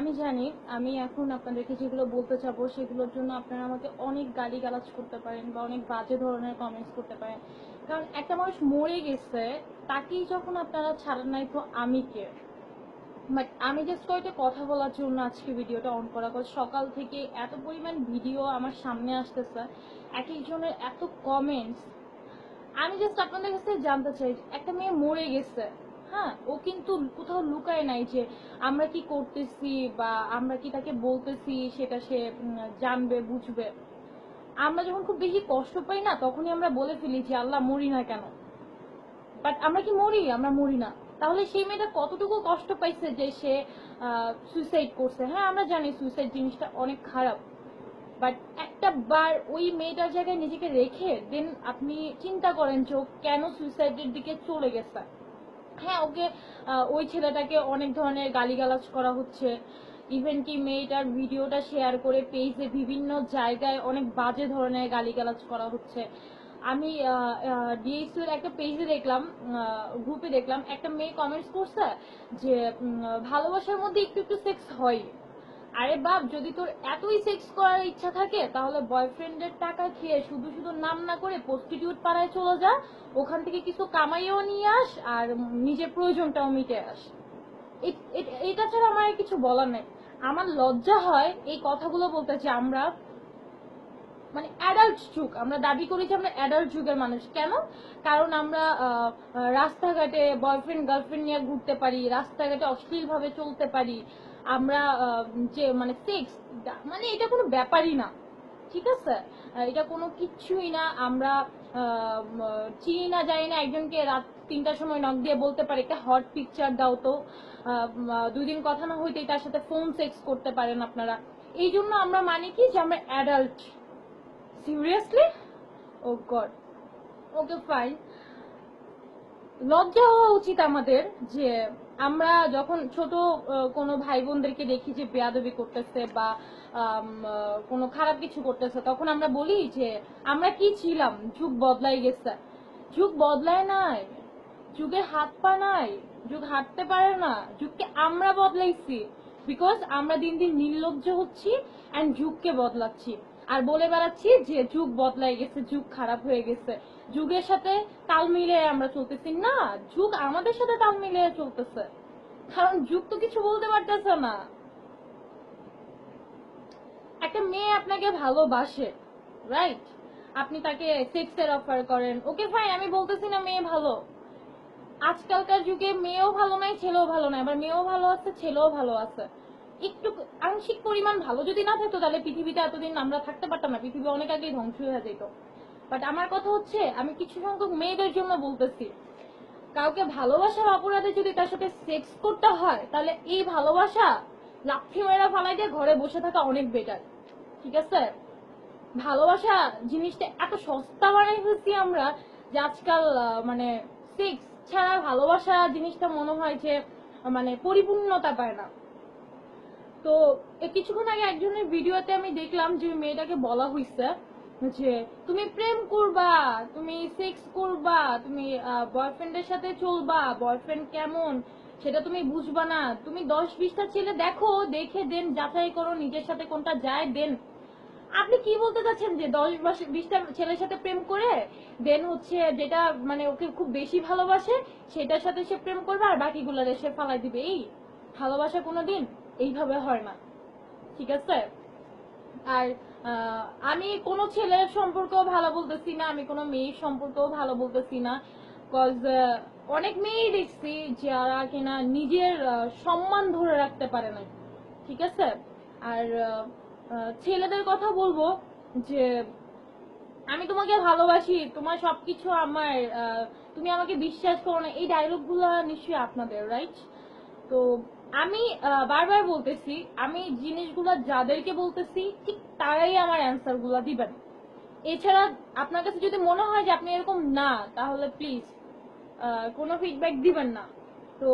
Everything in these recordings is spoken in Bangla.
আমি জানি, আমি এখন আপনাদেরকে যেগুলো বলতে চাবো, সেগুলোর জন্য আপনারা আমাকে অনেক গালি গালাজ করতে পারেন বা অনেক বাজে ধরনের কমেন্টস করতে পারেন। কারণ একটা মানুষ মরে গেছে, তাকেই যখন আপনারা ছাড়েন নাই তো আমি কে? বাট আমি জাস্ট কয়েকটা কথা বলার জন্য আজকে ভিডিওটা অন করা কারণ সকাল থেকে এত পরিমাণ ভিডিও আমার সামনে আসতেছে, এক একজনের এত কমেন্টস আমি জাস্ট আপনাদের কাছে জানতে চাই, একটা মেয়ে মরে গেছে হ্যাঁ ও কিন্তু কোথাও লুকায় নাই যে আমরা কি করতেছি বা আমরা কি তাকে বলতেছি সেটা সে জানবে, বুঝবে। আমরা যখন খুব বেশি কষ্ট পাই না, তখনই আমরা বলে ফেলি যে আল্লাহ মরি না কেন। বাট আমরা কি মরি? আমরা মরি না। তাহলে সেই মেয়েটা কতটুকু কষ্ট পাইছে যে সে সুইসাইড করছে? হ্যাঁ আমরা জানি সুইসাইড জিনিসটা অনেক খারাপ। বাট একটা বার ওই মেয়েটার জায়গায় নিজেকে রেখে দেন আপনি চিন্তা করেন যে ও কেন সুইসাইডের দিকে চলে গেছে। হ্যাঁ ওকে ওই ছেলেটাকে অনেক ধরনের গালিগালাজ করা হচ্ছে। ইভেন কি মেয়েটার ভিডিওটা শেয়ার করে পেজে বিভিন্ন জায়গায় অনেক বাজে ধরনের গালিগালাজ করা হচ্ছে। আমি ডিএসির একটা পেজে দেখলাম গ্রুপে দেখলাম, একটা মেয়ে কমেন্টস করছে যে ভালোবাসার মধ্যে একটু একটু সেক্স হয়। আরে বাপ, যদি তোর এতই সেক্স করার ইচ্ছা থাকে, তাহলে বয়ফ্রেন্ডের টাকা খেয়ে শুধু শুধু নাম না করে প্রস্টিটিউট পাড়ায় চলে যা, ওখান থেকে কিছু কামাইও নিয়ে আস, আর নিজের প্রয়োজনটাও মিটে আস। এটা ছাড়া আমার কিছু বলার নেই। আমার লজ্জা হয় এই কথাগুলো বলতে যে আমরা মানে অ্যাডাল্ট যুগ, আমরা দাবি করি যে আমরা অ্যাডাল্ট যুগের মানুষ। কেন? কারণ আমরা রাস্তাঘাটে বয়ফ্রেন্ড গার্লফ্রেন্ড নিয়ে ঘুরতে পারি, রাস্তাঘাটে অশ্লীলভাবে চলতে পারি আমরা যে মানে সেক্স মানে এটা কোনো ব্যাপারই না ঠিক আছে? এটা কোনো কিচ্ছুই না আমরা চিনি না জানি না একজনকে রাত তিনটার সময় নক দিয়ে বলতে পারে একটা হট পিকচার দাও তো। আহ, উম, আহ, দুই দিন কথা না হইতেই তার সাথে ফোন সেক্স করতে পারেন আপনারা। এই জন্য আমরা মানি কি যে আমরা adult seriously oh God okay fine লজ্জা হওয়া উচিত আমাদের যে আমরা যখন ছোট কোনো ভাই বোনদেরকে দেখি যে বেয়াদবি করতেছে বা কোনো খারাপ কিছু করতেছে, তখন আমরা বলি যে আমরা কি ছিলাম? যুগ বদলাই গেছে। যুগ বদলায় নাই। যুগের হাত পা নাই। যুগ হাঁটতে পারে না। যুগকে আমরা বদলাইছি। বিকজ আমরা দিন দিন নির্লজ্জ হচ্ছি অ্যান্ড যুগকে বদলাচ্ছি। আর বলে বেড়াচ্ছি যে যুগ বদলাই গেছে, যুগ খারাপ হয়ে গেছে। যুগের সাথে তাল মিলিয়ে আমরা চলতেছি। না, যুগ আমাদের সাথে তাল মিলিয়ে চলতেছে। কারণ যুগ তো কিছু বলতে পারতেছে না। একটা মেয়ে আপনাকে ভালোবাসে রাইট আপনি তাকে সেক্সের অফার করেন। ওকে ফাইন আমি বলতেছি না মেয়ে ভালো। আজকালকার যুগে মেয়েও ভালো নাই, ছেলেও ভালো নাই। আবার মেয়েও ভালো আছে, ছেলেও ভালো আছে। একটু আংশিক পরিমাণ ভালো যদি না থাকতো, তাহলে পৃথিবীতে এতদিন আমরা থাকতে পারতাম না। পৃথিবী অনেক আগেই ধ্বংস হয়ে যেত। বাট আমার কথা হচ্ছে, আমি কিছু সংখ্যক মেয়েদের জন্য বলতেছি। কাউকে ভালোবাসার অপরাধে যদি তার সাথে সেক্স করতে হয়, তাহলে এই ভালোবাসা লাথি মেরা ফালাই দিয়ে ঘরে বসে থাকা অনেক বেটার ঠিক আছে? ভালোবাসা জিনিসটা এত সস্তা বানাই ফেলছি আমরা যে আজকাল মানে সেক্স ছাড়া ভালোবাসা জিনিসটা মনে হয় যে মানে পরিপূর্ণতা পায় না। তো কিছুক্ষণ আগে একজনের ভিডিওতে আমি দেখলাম যে মেয়েটাকে বলা হয়েছে যে তুমি প্রেম করবা, তুমি সেক্স করবা, তুমি বয়ফ্রেন্ডের সাথে চলবা বয়ফ্রেন্ড কেমন সেটা তুমি বুঝবা না। তুমি দশ বিশটা ছেলে দেখো, দেখে দেন, যাচাই করো, নিজের সাথে কোনটা যায়, দেন। আপনি কি বলতে চাচ্ছেন যে দশ বিশটা ছেলের সাথে প্রেম করে, দেন হচ্ছে যেটা মানে ওকে খুব বেশি ভালোবাসে, সেটার সাথে সে প্রেম করবে আর বাকিগুলো সে ফালাই দিবে। এই ভালোবাসা কোনোদিন এইভাবে হয় না। ঠিক আছে? আর আমি কোনো ছেলের সম্পর্কেও ভালো বলতেছি না, আমি কোনো মেয়ের সম্পর্কেও ভালো বলতেছি না কজ অনেক মেয়েই দেখছি যারা কিনা নিজের সম্মান ধরে রাখতে পারে না ঠিক আছে? আর ছেলেদের কথা বলব যে, আমি তোমাকে ভালোবাসি, তোমার সবকিছু আমার তুমি আমাকে বিশ্বাস করো না, এই ডায়লগগুলো নিশ্চয়ই আপনাদের রাইট তো আমি বারবার বলতেছি, আমি জিনিসগুলো যাদেরকে বলতেছি, ঠিক তারাই আমার অ্যান্সারগুলা দিবেন। এছাড়া আপনার কাছে যদি মনে হয় যে আপনি এরকম না, তাহলে প্লিজ কোনো ফিডব্যাক দিবেন না। তো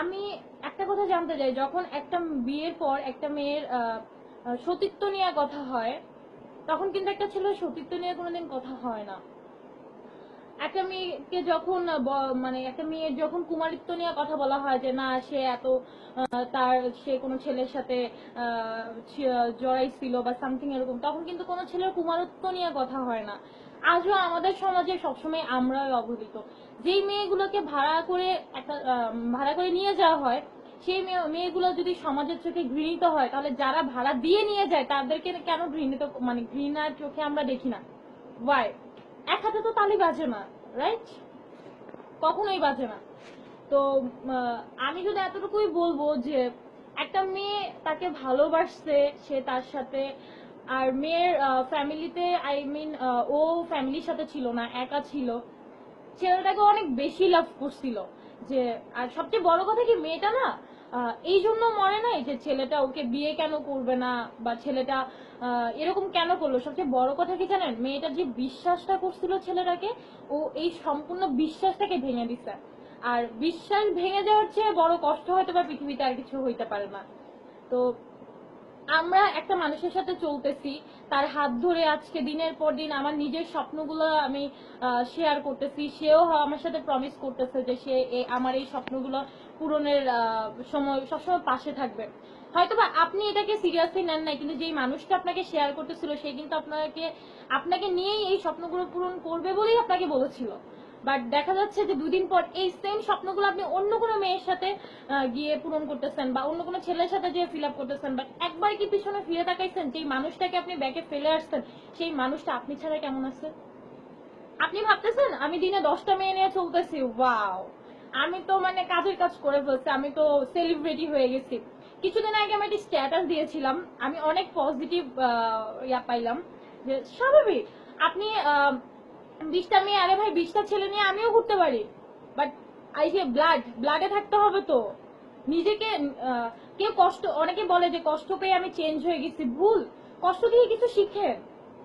আমি একটা কথা জানতে চাই, যখন একটা বিয়ের পর একটা মেয়ের সতীত্ব নিয়ে কথা হয়, তখন কিন্তু একটা ছেলের সতীত্ব নিয়ে কোনোদিন কথা হয় না। একটা মেয়েকে যখন মানে একটা মেয়ের যখন কুমারিত্ব নিয়ে কথা বলা হয় যে না সে এত তার সে কোনো ছেলের সাথে আহ, ছি- জড়াইছিল বা সামথিং এরকম তখন কিন্তু কোনো ছেলের কুমারত্ব নিয়ে কথা হয় না। আজও আমাদের সমাজে সবসময় আমরাই অবহেলিত। যেই মেয়েগুলোকে ভাড়া করে একটা ভাড়া করে নিয়ে যাওয়া হয় সেই মেয়েগুলো যদি সমাজের চোখে ঘৃণিত হয় তাহলে যারা ভাড়া দিয়ে নিয়ে যায় তাদেরকে কেন ঘৃণিত মানে ঘৃণার চোখে আমরা দেখি না? ওয়াই এক হাতে তো তালি বাজে না রাইট কখনোই বাজে না। তো আমি যদি এতটুকুই বলব যে একটা মেয়ে তাকে ভালোবাসছে, সে তার সাথে, আর মেয়ের ফ্যামিলিতে আই মিন ও ফ্যামিলির সাথে ছিল না, একা ছিল, ছেলেটাকে অনেক বেশি লাভ করছিল। যে, আর সবচেয়ে বড় কথা কি, মেয়েটা না এই জন্য মনে নাই যে ছেলেটা ওকে বিয়ে কেন করবে না বা ছেলেটা এরকম কেন করল? সবচেয়ে বড় কথা কি জানেন? মেয়েটা যে বিশ্বাসটা করছিল ছেলেটাকে, ও এই সম্পূর্ণ বিশ্বাসটাকে ভেঙে দিচ্ছে আর বিশ্বাস ভেঙে যাওয়ার চেয়ে বড় কষ্ট হয়তো বা পৃথিবীতে আর কিছু হইতে পারে না। তো আমরা একটা মানুষের সাথে চলতেছি, তার হাত ধরে আজকে দিনের পর দিন আমার নিজের স্বপ্নগুলো আমি শেয়ার করতেছি। সেও আমার সাথে প্রমিস করতেছে যে সে আমার এই স্বপ্নগুলো পূরণের সময়, সবসময় পাশে থাকবে। হয়তোবা আপনি এটাকে সিরিয়াসলি নেন নাই, কিন্তু যেই মানুষটা আপনাকে শেয়ার করতেছিল, সে কিন্তু আপনাকে আপনাকে নিয়েই এই স্বপ্নগুলো পূরণ করবে বলেই আপনাকে বলেছিল। বাট দেখা যাচ্ছে যে দুদিন পর এই সেম স্বপ্নগুলো আপনি অন্য কোনো মেয়ের সাথে গিয়ে পূরণ করতেছেন বা অন্য কোনো ছেলের সাথে গিয়ে ফিল আপ করতেছেন। বাট একবার কি পিছনে ফিরে তাকাইছেন? যেই মানুষটাকে আপনি ব্যাগে ফেলে আসছেন, সেই মানুষটা আপনি ছাড়া কেমন আছে? আপনি ভাবতেছেন, আমি দিনে দশটা মেয়ে নিয়ে চলতেছি ওয়াও আমি তো মানে কাজের কাজ করে ফেলছি, আমি তো সেলিব্রিটি হয়ে গেছি। কিছুদিন আগে আমি একটি স্ট্যাটাস দিয়েছিলাম, আমি অনেক পজিটিভ ইয়া পাইলাম, যে স্বাভাবিক, আপনি বিশটা মেয়ে, আরে ভাই, বিশটা ছেলে নিয়ে আমিও ঘুরতে পারি। বাট আই যে ব্লাড ব্লাডে থাকতে হবে তো। নিজেকে কেউ কষ্ট, অনেকে বলে যে কষ্ট পেয়ে আমি চেঞ্জ হয়ে গেছি, ভুল। কষ্ট থেকে কিছু শিখে।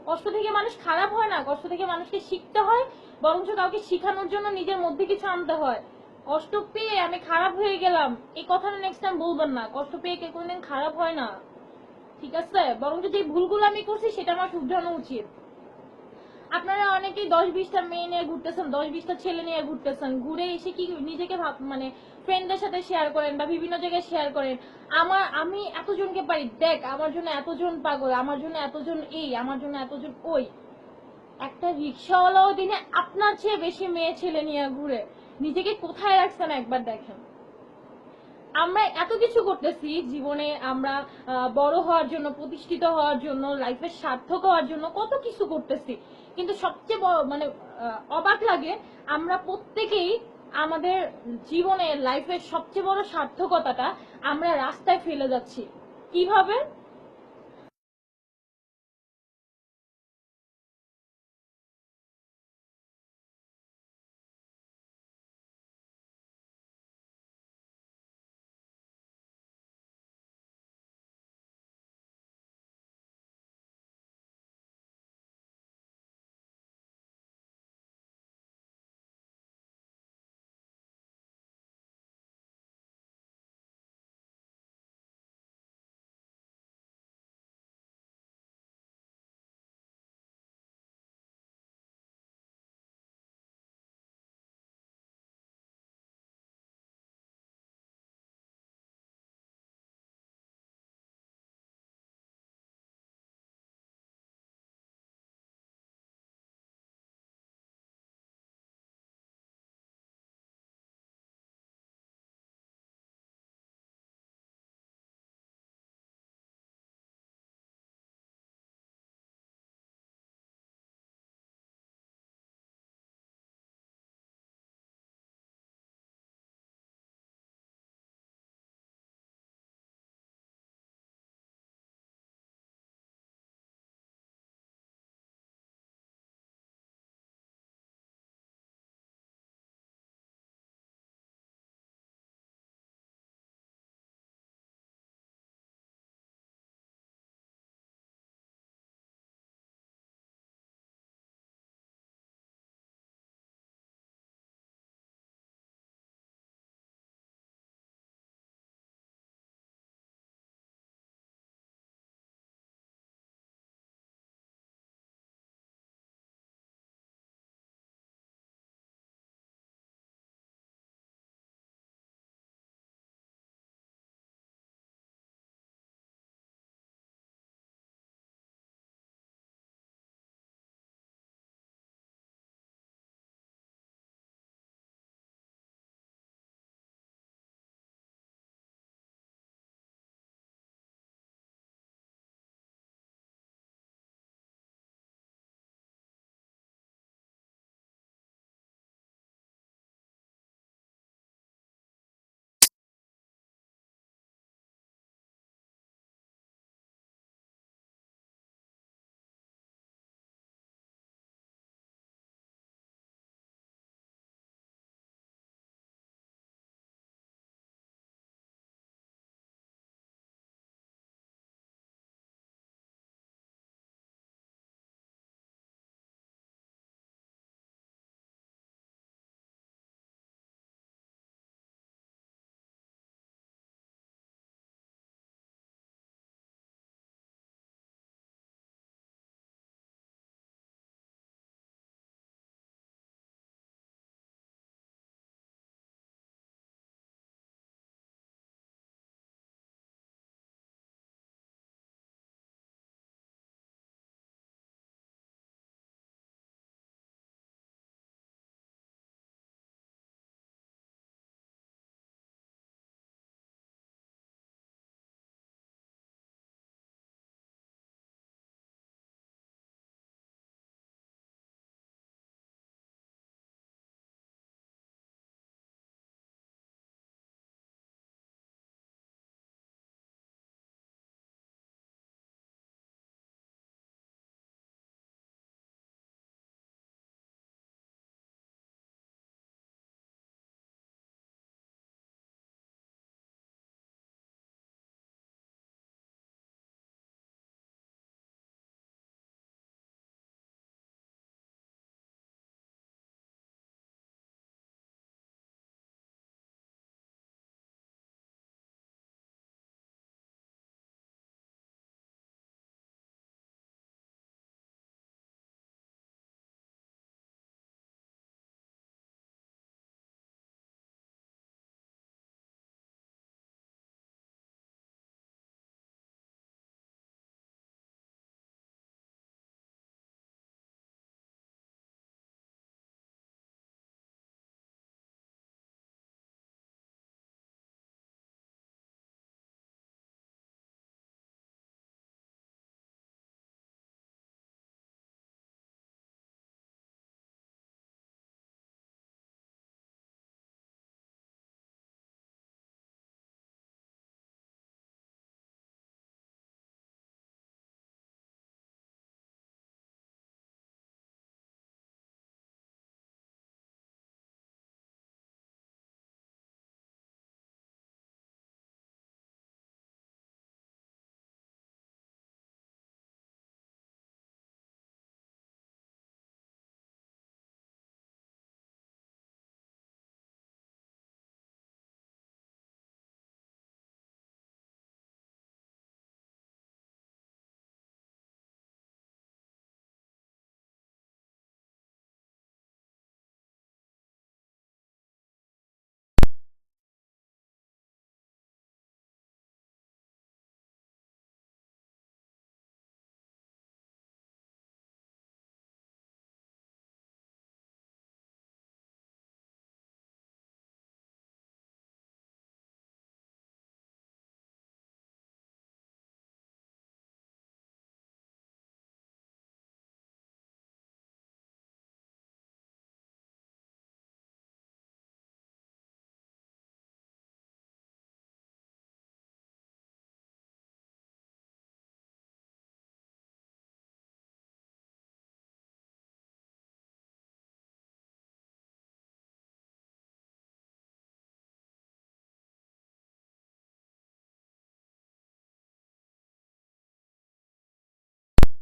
কষ্ট থেকে মানুষ খারাপ হয় না, কষ্ট থেকে মানুষকে শিখতে হয়, বরঞ্চ কাউকে শিখানোর জন্য নিজের মধ্যে কিছু আনতে হয়। কষ্ট পেয়ে আমি খারাপ হয়ে গেলাম। এই কথাটা নেক্সট টাইম বলবেন না। কষ্ট পেয়ে কে কোনদিন খারাপ হয় না। ঠিক আছে? বরং যে ভুলগুলো আমি করছি, সেটা আমার শুধরানো উচিত। আপনারা অনেকেই দশ বিশটা মেয়ে নিয়ে ঘুরতেছেন দশ বিশটা ছেলে নিয়ে ঘুরতেছেন। ঘুরে এসে কি নিজেকে ভাব মানে ফ্রেন্ডদের সাথে শেয়ার করেন বা বিভিন্ন জায়গায় শেয়ার করেন। আমার, আমি এতজনকে পারি, দেখ, আমার জন্য এতজন পাগল, আমার জন্য এতজন এই, আমার জন্য এতজন ওই। একটা রিক্সাওয়ালাও দিনে আপনার চেয়ে বেশি মেয়ে ছেলে নিয়ে ঘুরে। নিজেকে কোথায় রাখছেন একবার দেখেন। আমরা এত কিছু করতেছি জীবনে, আমরা বড় হওয়ার জন্য, প্রতিষ্ঠিত হওয়ার জন্য লাইফের সার্থক হওয়ার জন্য কত কিছু করতেছি। কিন্তু সবচেয়ে মানে অবাক লাগে, আমরা প্রত্যেকেই আমাদের জীবনে লাইফের সবচেয়ে বড় সার্থকতাটা আমরা রাস্তায় ফেলে যাচ্ছি। কীভাবে?